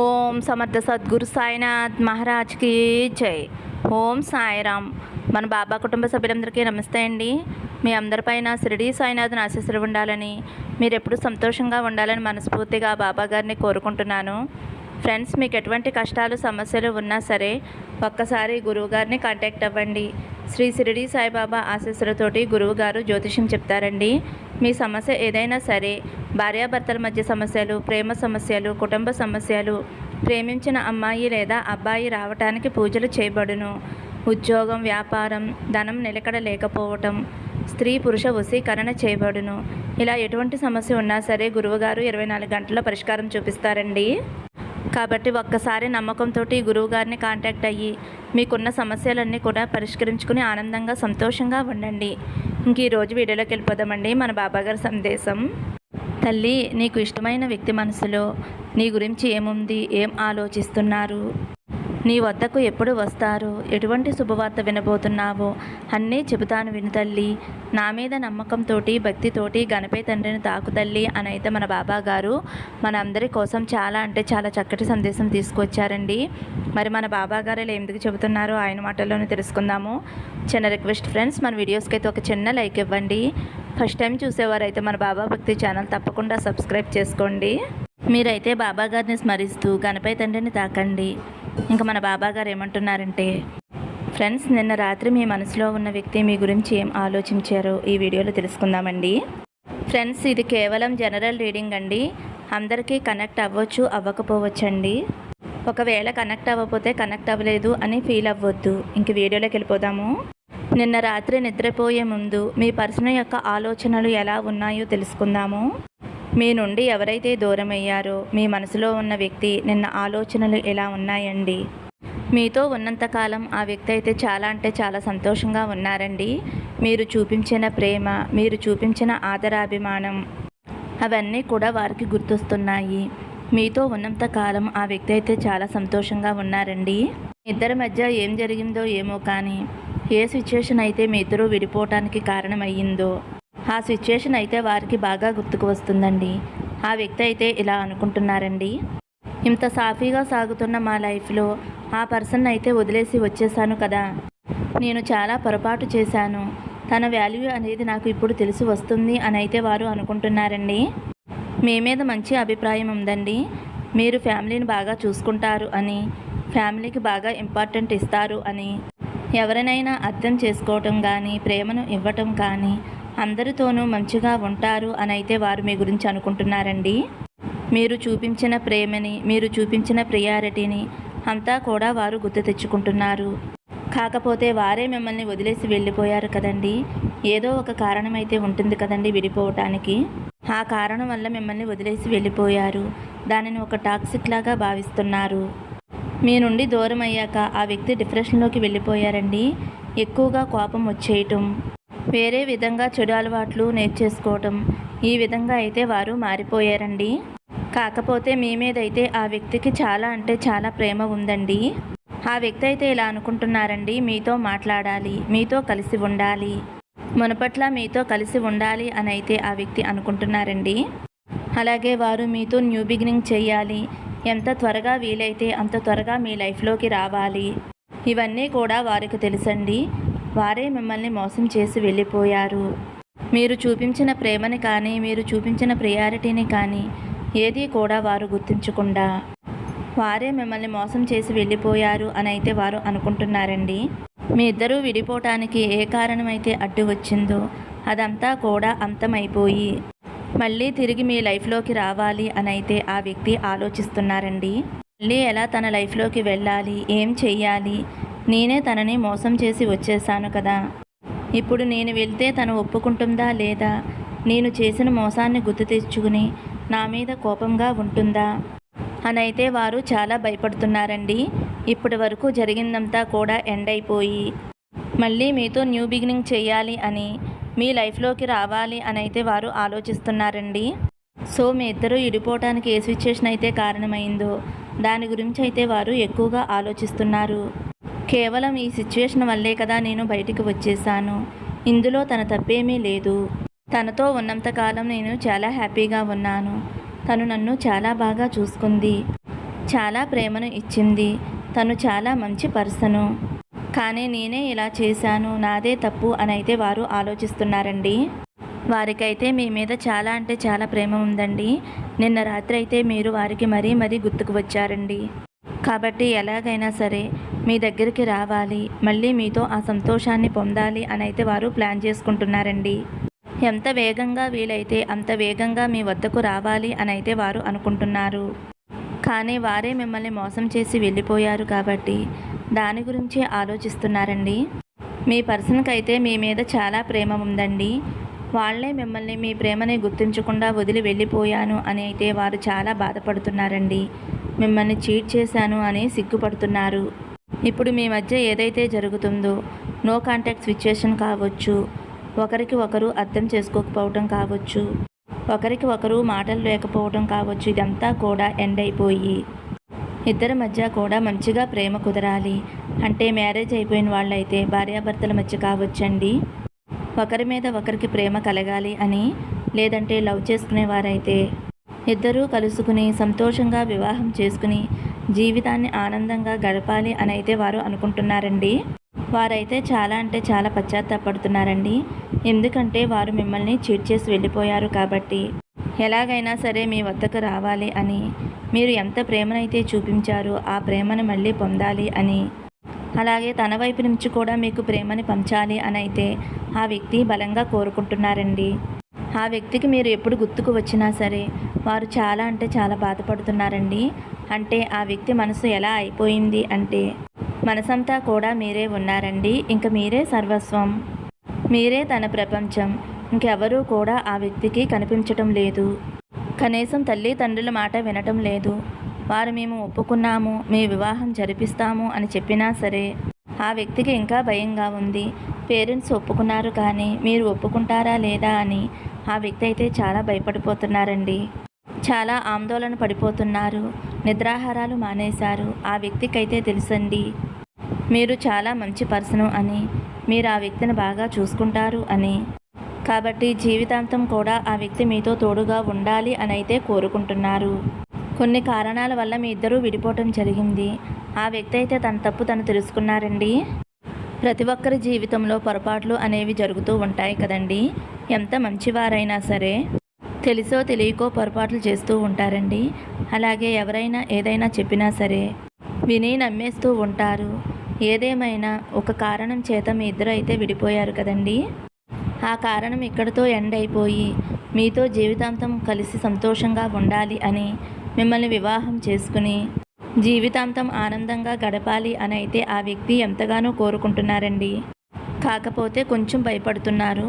ఓం సమర్థ సద్గురు సాయినాథ్ మహారాజ్కి జై. ఓం సాయిరామ్. మన బాబా కుటుంబ సభ్యులందరికీ నమస్తే అండి. మీ అందరిపైన షిరిడి సాయినాథ్ని ఆశీస్సులు ఉండాలని మీరు ఎప్పుడు సంతోషంగా ఉండాలని మనస్ఫూర్తిగా బాబా గారిని కోరుకుంటున్నాను. ఫ్రెండ్స్ మీకు ఎటువంటి కష్టాలు సమస్యలు ఉన్నా సరే ఒక్కసారి గురువుగారిని కాంటాక్ట్ అవ్వండి. శ్రీ షిరిడి సాయిబాబా ఆశీస్సులతోటి గురువుగారు జ్యోతిష్యం చెప్తారండి. మీ సమస్య ఏదైనా సరే భార్యాభర్తల మధ్య సమస్యలు ప్రేమ సమస్యలు కుటుంబ సమస్యలు ప్రేమించిన అమ్మాయి లేదా అబ్బాయి రావటానికి పూజలు చేయబడును. ఉద్యోగం వ్యాపారం ధనం నిలకడ లేకపోవటం స్త్రీ పురుష వశీకరణ చేయబడును. ఇలా ఎటువంటి సమస్య ఉన్నా సరే గురువుగారు ఇరవై నాలుగు గంటల పరిష్కారం చూపిస్తారండి. కాబట్టి ఒక్కసారి నమ్మకంతో గురువు గారిని కాంటాక్ట్ అయ్యి మీకున్న సమస్యలన్నీ కూడా పరిష్కరించుకుని ఆనందంగా సంతోషంగా ఉండండి. ఇంక ఈరోజు వీడియోలోకి వెళ్ళిపోదామండి. మన బాబాగారి సందేశం. తల్లి నీకు ఇష్టమైన వ్యక్తి మనసులో నీ గురించి ఏముంది? ఏం ఆలోచిస్తున్నారు? నీ వద్దకు ఎప్పుడు వస్తారు? ఎటువంటి శుభవార్త వినబోతున్నావో అన్నీ చెబుతాను విను తల్లి. నా మీద నమ్మకంతోటి భక్తితోటి గణపై తండ్రిని తాకు తల్లి అని అయితే మన బాబా గారు మన అందరి కోసం చాలా అంటే చాలా చక్కటి సందేశం తీసుకొచ్చారండి. మరి మన బాబా గారు ఇలా ఎందుకు చెబుతున్నారో ఆయన మాటల్లోనే తెలుసుకుందాము. చిన్న రిక్వెస్ట్ ఫ్రెండ్స్ మన వీడియోస్కి అయితే ఒక చిన్న లైక్ ఇవ్వండి. ఫస్ట్ టైం చూసేవారైతే మన బాబా భక్తి ఛానల్ తప్పకుండా సబ్స్క్రైబ్ చేసుకోండి. మీరైతే బాబా గారిని స్మరిస్తూ గణపై తండ్రిని తాకండి. ఇంకా మన బాబా గారు ఏమంటున్నారంటే ఫ్రెండ్స్ నిన్న రాత్రి మీ మనసులో ఉన్న వ్యక్తి మీ గురించి ఏం ఆలోచించారో ఈ వీడియోలో తెలుసుకుందామండి. ఫ్రెండ్స్ ఇది కేవలం జనరల్ రీడింగ్ అండి. అందరికీ కనెక్ట్ అవ్వచ్చు అవ్వకపోవచ్చండి. ఒకవేళ కనెక్ట్ అవ్వకపోతే కనెక్ట్ అవ్వలేదు అని ఫీల్ అవ్వద్దు. ఇంక వీడియోలోకి వెళ్ళిపోదాము. నిన్న రాత్రి నిద్రపోయే ముందు మీ పర్సన్ యొక్క ఆలోచనలు ఎలా ఉన్నాయో తెలుసుకుందాము. మీ నుండి ఎవరైతే దూరం అయ్యారో మీ మనసులో ఉన్న వ్యక్తి నిన్న ఆలోచనలు ఎలా ఉన్నాయండి? మీతో ఉన్నంతకాలం ఆ వ్యక్తి అయితే చాలా అంటే చాలా సంతోషంగా ఉన్నారండి. మీరు చూపించిన ప్రేమ మీరు చూపించిన ఆదరాభిమానం అవన్నీ కూడా వారికి గుర్తొస్తున్నాయి. మీతో ఉన్నంత కాలం ఆ వ్యక్తి అయితే చాలా సంతోషంగా ఉన్నారండి. ఇద్దరి మధ్య ఏం జరిగిందో ఏమో కానీ ఏ సిచ్యుయేషన్ అయితే మీ ఇద్దరు విడిపోవటానికి కారణమయ్యిందో ఆ సిచ్యుయేషన్ అయితే వారికి బాగా గుర్తుకు వస్తుందండి. ఆ వ్యక్తి అయితే ఇలా అనుకుంటున్నారండి. ఇంత సాఫీగా సాగుతున్న మా లైఫ్లో ఆ పర్సన్ అయితే వదిలేసి వచ్చేసాను కదా. నేను చాలా పొరపాటు చేశాను. తన వాల్యూ అనేది నాకు ఇప్పుడు తెలిసి వస్తుంది అని అయితే వారు అనుకుంటున్నారండి. మీ మీద మంచి అభిప్రాయం ఉందండి. మీరు ఫ్యామిలీని బాగా చూసుకుంటారు అని ఫ్యామిలీకి బాగా ఇంపార్టెంట్ ఇస్తారు అని ఎవరినైనా అర్థం చేసుకోవటం కానీ ప్రేమను ఇవ్వటం కానీ అందరితోనూ మంచిగా ఉంటారు అని అయితే వారు మీ గురించి అనుకుంటున్నారండి. మీరు చూపించిన ప్రేమని మీరు చూపించిన ప్రియారిటీని అంతా కూడా వారు గుర్తు తెచ్చుకుంటున్నారు. కాకపోతే వారే మిమ్మల్ని వదిలేసి వెళ్ళిపోయారు కదండి. ఏదో ఒక కారణం అయితే ఉంటుంది కదండి విడిపోవటానికి. ఆ కారణం వల్ల మిమ్మల్ని వదిలేసి వెళ్ళిపోయారు. దానిని ఒక టాక్సిక్ లాగా భావిస్తున్నారు. మీ నుండి దూరం అయ్యాక ఆ వ్యక్తి డిప్రెషన్లోకి వెళ్ళిపోయారండి. ఎక్కువగా కోపం వచ్చేయటం వేరే విధంగా చెడు అలవాట్లు నేర్చేసుకోవటం ఈ విధంగా అయితే వారు మారిపోయారండి. కాకపోతే మీ మీద అయితే ఆ వ్యక్తికి చాలా అంటే చాలా ప్రేమ ఉందండి. ఆ వ్యక్తి అయితే ఇలా అనుకుంటున్నారండి మీతో మాట్లాడాలి మీతో కలిసి ఉండాలి మునపట్ల మీతో కలిసి ఉండాలి అని అయితే ఆ వ్యక్తి అనుకుంటున్నారండి. అలాగే వారు మీతో న్యూ బిగినింగ్ చేయాలి ఎంత త్వరగా వీలైతే అంత త్వరగా మీ లైఫ్లోకి రావాలి. ఇవన్నీ కూడా వారికి తెలుసండి. వారే మిమ్మల్ని మోసం చేసి వెళ్ళిపోయారు. మీరు చూపించిన ప్రేమని కానీ మీరు చూపించిన ప్రియారిటీని కానీ ఏదీ కూడా వారు గుర్తించకుండా. వారే మిమ్మల్ని మోసం చేసి వెళ్ళిపోయారు అని అయితే వారు అనుకుంటున్నారండి. మీ ఇద్దరూ విడిపోవటానికి ఏ కారణమైతే అడ్డు వచ్చిందో అదంతా కూడా అంతమైపోయి మళ్ళీ తిరిగి మీ లైఫ్లోకి రావాలి అని అయితే ఆ వ్యక్తి ఆలోచిస్తున్నారండి. మళ్ళీ ఎలా తన లైఫ్లోకి వెళ్ళాలి? ఏం చెయ్యాలి? నేనే తనని మోసం చేసి వచ్చేసాను కదా. ఇప్పుడు నేను వెళ్తే తను ఒప్పుకుంటుందా లేదా? నేను చేసిన మోసాన్ని గుర్తు తెచ్చుకుని నా మీద కోపంగా ఉంటుందా? అని అయితే వారు చాలా భయపడుతున్నారండి. ఇప్పటి వరకు జరిగిందంతా కూడా ఎండ్ అయిపోయి మళ్ళీ మీతో న్యూ బిగినింగ్ చేయాలి అని మీ లైఫ్లోకి రావాలి అని అయితే వారు ఆలోచిస్తున్నారండి. సో మీ ఇద్దరు ఇడిపోవటానికి ఏ సిచ్యుయేషన్ అయితే కారణమైందో దాని గురించి అయితే వారు ఎక్కువగా ఆలోచిస్తున్నారు. కేవలం ఈ సిచ్యుయేషన్ వల్లే కదా నేను బయటికి వచ్చేసాను. ఇందులో తన తప్పేమీ లేదు. తనతో ఉన్నంతకాలం నేను చాలా హ్యాపీగా ఉన్నాను. తను నన్ను చాలా బాగా చూసుకుంది. చాలా ప్రేమను ఇచ్చింది. తను చాలా మంచి పర్సను. కానీ నేనే ఇలా చేశాను నాదే తప్పు అని అయితే వారు ఆలోచిస్తున్నారండి. వారికైతే మీ మీద చాలా అంటే చాలా ప్రేమ ఉందండి. నిన్న రాత్రి అయితే మీరు వారికి మరీ మరీ గుర్తుకు వచ్చారండి. కాబట్టి ఎలాగైనా సరే మీ దగ్గరికి రావాలి మళ్ళీ మీతో ఆ సంతోషాన్ని పొందాలి అని అయితే వారు ప్లాన్ చేసుకుంటున్నారండి. ఎంత వేగంగా వీలైతే అంత వేగంగా మీ వద్దకు రావాలి అని అయితే వారు అనుకుంటున్నారు. కానీ వారే మిమ్మల్ని మోసం చేసి వెళ్ళిపోయారు కాబట్టి దాని గురించి ఆలోచిస్తున్నారండి. మీ పర్సన్కి అయితే మీ మీద చాలా ప్రేమ ఉందండి. వాళ్ళే మిమ్మల్ని మీ ప్రేమని గుర్తించకుండా వదిలి వెళ్ళిపోయాను అని అయితే వారు చాలా బాధపడుతున్నారండి. మిమ్మల్ని చీట్ చేశాను అని సిగ్గుపడుతున్నారు. ఇప్పుడు మీ మధ్య ఏదైతే జరుగుతుందో నో కాంటాక్ట్ సిచ్యుయేషన్ కావచ్చు ఒకరికి ఒకరు అర్థం చేసుకోకపోవటం కావచ్చు ఒకరికి ఒకరు మాటలు లేకపోవడం కావచ్చు ఇదంతా కూడా ఎండ్ అయిపోయి ఇద్దరి మధ్య కూడా మంచిగా ప్రేమ కుదరాలి. అంటే మ్యారేజ్ అయిపోయిన వాళ్ళైతే భార్యాభర్తల మధ్య కావచ్చండి. ఒకరి మీద ఒకరికి ప్రేమ కలగాలి అని లేదంటే లవ్ చేసుకునేవారైతే ఇద్దరూ కలుసుకుని సంతోషంగా వివాహం చేసుకుని జీవితాన్ని ఆనందంగా గడపాలి అని అయితే వారు అనుకుంటున్నారండి. వారైతే చాలా అంటే చాలా పశ్చాత్తాపడుతున్నారండి. ఎందుకంటే వారు మిమ్మల్ని చీట్ చేసి వెళ్ళిపోయారు కాబట్టి. ఎలాగైనా సరే మీ వద్దకు రావాలి అని. మీరు ఎంత ప్రేమనైతే చూపించారో ఆ ప్రేమను మళ్ళీ పొందాలి అని. అలాగే తన వైపు నుంచి కూడా మీకు ప్రేమని పంచాలి అని అయితే ఆ వ్యక్తి బలంగా కోరుకుంటున్నారండి. ఆ వ్యక్తికి మీరు ఎప్పుడు గుర్తుకు వచ్చినా సరే వారు చాలా అంటే చాలా బాధపడుతున్నారండి. అంటే ఆ వ్యక్తి మనసు ఎలా అయిపోయింది అంటే మనసంతా కూడా మీరే ఉన్నారండి. ఇంక మీరే సర్వస్వం. మీరే తన ప్రపంచం. ఇంకెవరూ కూడా ఆ వ్యక్తికి కనిపించటం లేదు. కనీసం తల్లి తండ్రుల మాట వినటం లేదు. వారు మేము ఒప్పుకున్నాము మీ వివాహం జరిపిస్తాము అని చెప్పినా సరే ఆ వ్యక్తికి ఇంకా భయంగా ఉంది. పేరెంట్స్ ఒప్పుకున్నారు కానీ మీరు ఒప్పుకుంటారా లేదా అని ఆ వ్యక్తి అయితే చాలా భయపడిపోతున్నారండి. చాలా ఆందోళన పడిపోతున్నారు. నిద్రాహారాలు మానేశారు. ఆ వ్యక్తికైతే తెలుసండి. మీరు చాలా మంచి పర్సను అని మీరు ఆ వ్యక్తిని బాగా చూసుకుంటారు అని. కాబట్టి జీవితాంతం కూడా ఆ వ్యక్తి మీతో తోడుగా ఉండాలి అని అయితే కోరుకుంటున్నారు. కొన్ని కారణాల వల్ల మీ ఇద్దరూ విడిపోవటం జరిగింది. ఆ వ్యక్తి అయితే తన తప్పు తను తెలుసుకున్నారండి. ప్రతి ఒక్కరి జీవితంలో పొరపాట్లు అనేవి జరుగుతూ ఉంటాయి కదండి. ఎంత మంచివారైనా సరే. తెలిసో తెలియకో పొరపాట్లు చేస్తూ ఉంటారండి. అలాగే ఎవరైనా ఏదైనా చెప్పినా సరే విని నమ్మేస్తూ ఉంటారు. ఏదేమైనా ఒక కారణం చేత మీ ఇద్దరు అయితే విడిపోయారు కదండి. ఆ కారణం ఇక్కడితో ఎండ్ అయిపోయి మీతో జీవితాంతం కలిసి సంతోషంగా ఉండాలి అని మిమ్మల్ని వివాహం చేసుకుని జీవితాంతం ఆనందంగా గడపాలి అని అయితే ఆ వ్యక్తి ఎంతగానో కోరుకుంటున్నారండి. కాకపోతే కొంచెం భయపడుతున్నారు.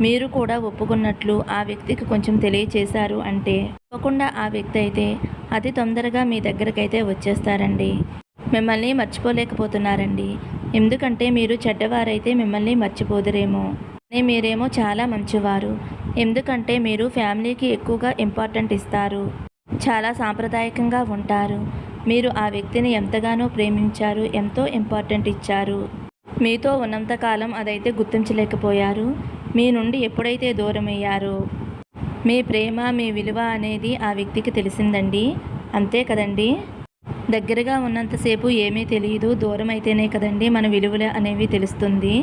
మీరు కూడా ఒప్పుకున్నట్లు ఆ వ్యక్తికి కొంచెం తెలియచేశారు అంటే తప్పకుండా ఆ వ్యక్తి అయితే అతి తొందరగా మీ దగ్గరకైతే వచ్చేస్తారండి. మిమ్మల్ని మర్చిపోలేకపోతున్నారండి. ఎందుకంటే మీరు చెడ్డవారైతే మిమ్మల్ని మర్చిపోదురేమో. కానీ మీరేమో చాలా మంచివారు. ఎందుకంటే మీరు ఫ్యామిలీకి ఎక్కువగా ఇంపార్టెంట్ ఇస్తారు. చాలా సాంప్రదాయకంగా ఉంటారు. మీరు ఆ వ్యక్తిని ఎంతగానో ప్రేమించారు ఎంతో ఇంపార్టెంట్ ఇచ్చారు. మీతో ఉన్నంతకాలం అదైతే గుర్తించలేకపోయారు. మీ నుండి ఎప్పుడైతే దూరమయ్యారో? మీ ప్రేమ మీ విలువ అనేది ఆ వ్యక్తికి తెలిసిందండి. అంతే కదండి? దగ్గరగా ఉన్నంతసేపు ఏమీ తెలియదు దూరం అయితేనే కదండి మన విలువలు అనేవి తెలుస్తుంది.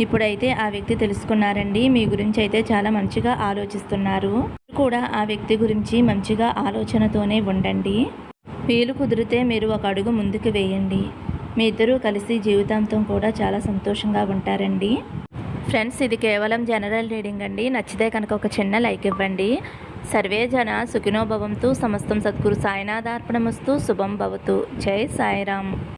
ఇప్పుడైతే ఆ వ్యక్తి తెలుసుకున్నారండి. మీ గురించి అయితే చాలా మంచిగా ఆలోచిస్తున్నారు. కూడా ఆ వ్యక్తి గురించి మంచిగా ఆలోచనతోనే ఉండండి. వీలు కుదిరితే మీరు ఒక అడుగు ముందుకు వేయండి. మీ ఇద్దరూ కలిసి జీవితాంతం కూడా చాలా సంతోషంగా ఉంటారండి. ఫ్రెండ్స్ ఇది కేవలం జనరల్ రీడింగ్ అండి. నచ్చితే కనుక ఒక చిన్న లైక్ ఇవ్వండి. సర్వే జన సుఖినో భవంతు సమస్తం సద్గురు సాయినాథార్పణమస్తు శుభం భవతు. జై సాయిరామ్.